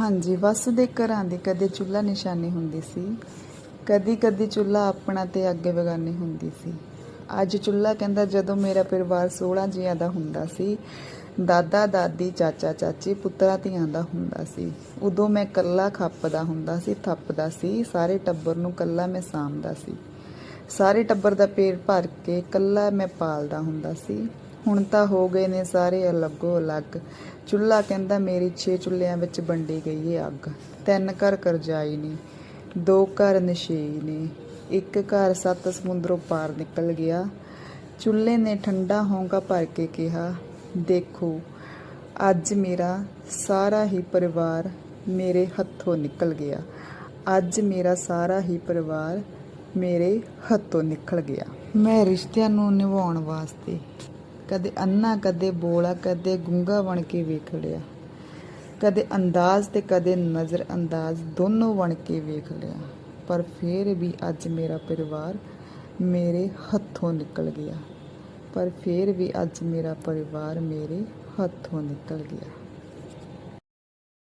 ਹਾਂਜੀ ਵਸਦੇ ਘਰਾਂ ਦੀ ਕਦੇ ਚੁੱਲ੍ਹਾ ਨਿਸ਼ਾਨੀ ਹੁੰਦੀ ਸੀ, ਕਦੀ ਕਦੀ ਚੁੱਲ੍ਹਾ ਆਪਣਾ ਤੇ ਅੱਗੇ ਬਗਾਨੀ ਹੁੰਦੀ ਸੀ। ਅੱਜ ਚੁੱਲ੍ਹਾ ਕਹਿੰਦਾ ਜਦੋਂ ਮੇਰਾ ਪਰਿਵਾਰ 16 ਜੀਆਂ ਦਾ ਹੁੰਦਾ ਸੀ, ਦਾਦਾ, ਦਾਦੀ, ਚਾਚਾ, ਚਾਚੀ, ਪੁੱਤਰਾਂ, ਧੀਆਂ ਦਾ ਹੁੰਦਾ ਸੀ। ਉਦੋਂ ਮੈਂ ਕੱਲਾ ਖੱਪਦਾ ਹੁੰਦਾ ਸੀ, ਥੱਪਦਾ ਸੀ, ਸਾਰੇ ਟੱਬਰ ਨੂੰ ਕੱਲਾ ਮੈਂ ਸਾਂਭਦਾ ਸੀ। ਸਾਰੇ ਟੱਬਰ ਦਾ ਪੇਟ ਭਰ ਕੇ ਕੱਲਾ ਮੈਂ ਪਾਲਦਾ ਹੁੰਦਾ ਸੀ। ਹੁਣ ਤਾਂ ਹੋ ਗਏ ਨੇ ਸਾਰੇ ਅਲੱਗੋ ਅਲੱਗ। ਚੁੱਲ੍ਹਾ ਕਹਿੰਦਾ ਮੇਰੀ ਛੇ ਚੁੱਲ੍ਹਿਆਂ ਵਿੱਚ ਵੰਡੀ ਗਈ ਏ ਅੱਗ। ਤਿੰਨ ਘਰ ਕਰਜਾਈ ਨੇ, ਦੋ ਘਰ ਨਸ਼ੇਈ ਨੇ, ਇੱਕ ਘਰ ਸੱਤ ਸਮੁੰਦਰੋਂ ਪਾਰ ਨਿਕਲ ਗਿਆ। ਚੁੱਲ੍ਹੇ ਨੇ ਠੰਡਾ ਹੋਂਗਾ ਭਰ ਕੇ ਕਿਹਾ, ਦੇਖੋ, ਅੱਜ ਮੇਰਾ ਸਾਰਾ ਹੀ ਪਰਿਵਾਰ ਮੇਰੇ ਹੱਥੋਂ ਨਿਕਲ ਗਿਆ। ਅੱਜ ਮੇਰਾ ਸਾਰਾ ਹੀ ਪਰਿਵਾਰ ਮੇਰੇ ਹੱਥੋਂ ਨਿਕਲ ਗਿਆ। ਮੈਂ ਰਿਸ਼ਤਿਆਂ ਨੂੰ ਨਿਭਾਉਣ ਵਾਸਤੇ ਕਦੇ ਅੰਨਾ, ਕਦੇ ਬੋਲਾ, ਕਦੇ ਗੁੰਗਾ ਬਣ ਕੇ ਵੇਖ ਲਿਆ। ਕਦੇ ਅੰਦਾਜ਼ ਤੇ ਕਦੇ ਨਜ਼ਰ ਅੰਦਾਜ਼ ਦੋਨੋਂ ਬਣ ਕੇ ਵੇਖ ਲਿਆ। ਪਰ ਫਿਰ ਵੀ ਅੱਜ ਮੇਰਾ ਪਰਿਵਾਰ ਮੇਰੇ ਹੱਥੋਂ ਨਿਕਲ ਗਿਆ। ਪਰ ਫਿਰ ਵੀ ਅੱਜ ਮੇਰਾ ਪਰਿਵਾਰ ਮੇਰੇ ਹੱਥੋਂ ਨਿਕਲ ਗਿਆ।